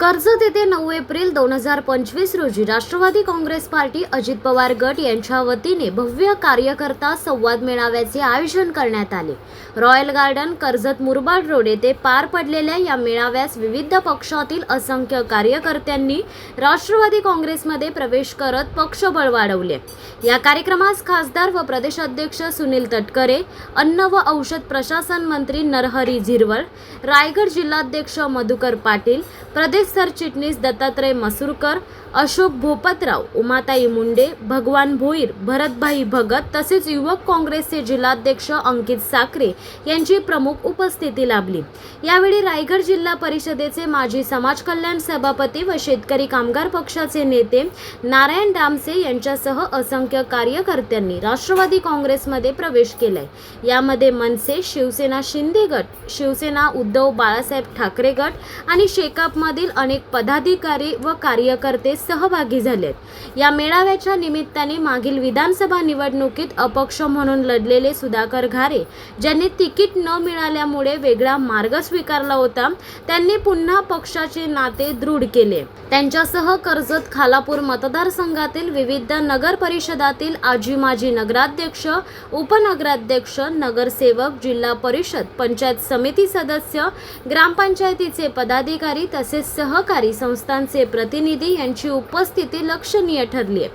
कर्जत येथे नऊ एप्रिल दोन हजार पंचवीस रोजी. राष्ट्रवादी काँग्रेस पार्टी अजित पवार गट यांच्या वतीने भव्य कार्यकर्ता संवाद मेळाव्याचे आयोजन करण्यात आले. Royal garden Karjat Murbad road येथे पार पडलेल्या या मेळाव्यास विविध पक्षातील असंख्य कार्यकर्त्यांनी राष्ट्रवादी काँग्रेसमध्ये प्रवेश करत पक्षबळ वाढवले. या कार्यक्रमास खासदार व प्रदेशाध्यक्ष सुनील तटकरे अन्न व औषध प्रशासन मंत्री नरहरी झिरवळ रायगड जिल्हाध्यक्ष मधुकर पाटील प्रदेश सरचिटणीस दत्तात्रय मसूरकर अशोक भोपतराव उमाताई मुंडे भगवान भोईर भरतभाई भगत तसेच युवक काँग्रेसचे जिल्हाध्यक्ष अंकित साखरे यांची प्रमुख उपस्थिती लाभली. यावेळी रायगड जिल्हा परिषदेचे माजी समाज कल्याण सभापती व शेतकरी कामगार पक्षाचे नेते नारायण डामसे यांच्यासह असंख्य कार्यकर्त्यांनी राष्ट्रवादी काँग्रेसमध्ये प्रवेश केलाय. यामध्ये मनसे शिवसेना शिंदे गट शिवसेना उद्धव बाळासाहेब ठाकरे गट आणि शेकापमधील अनेक पदाधिकारी व कार्यकर्ते सहभागी झालेत. या मेळाव्याच्या निमित्ताने मागील विधानसभा निवडणुकीत अपक्ष म्हणून लढलेले सुधाकर घारे ज्यांनी तिकीट न मिळाल्यामुळे वेगळा मार्ग स्वीकारला होता त्यांनी पुन्हा पक्षाचे नाते दृढ केले. त्यांच्यासह कर्जत खालापूर मतदारसंघातील विविध नगर परिषदातील आजी माजी नगराध्यक्ष उपनगराध्यक्ष नगरसेवक जिल्हा परिषद पंचायत समिती सदस्य ग्रामपंचायतीचे पदाधिकारी तसेच सहकारी संस्थांचे प्रतिनिधी यांची उपस्थिती लक्षणीय ठरली आहे.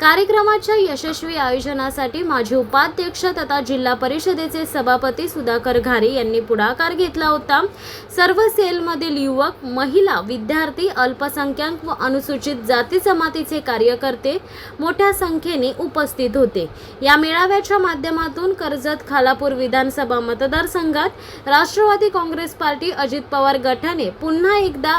कार्यक्रमाच्या यशस्वी आयोजनासाठी माजी उपाध्यक्ष तथा जिल्हा परिषदेचे सभापती सुधाकर घारे यांनी पुढाकार घेतला होता. सर्व सेलमधील युवक महिला विद्यार्थी अल्पसंख्याक व अनुसूचित जाती जमातीचे कार्यकर्ते मोठ्या संख्येने उपस्थित होते. या मेळाव्याच्या माध्यमातून कर्जत खालापूर विधानसभा मतदारसंघात राष्ट्रवादी काँग्रेस पार्टी अजित पवार गटाने पुन्हा एकदा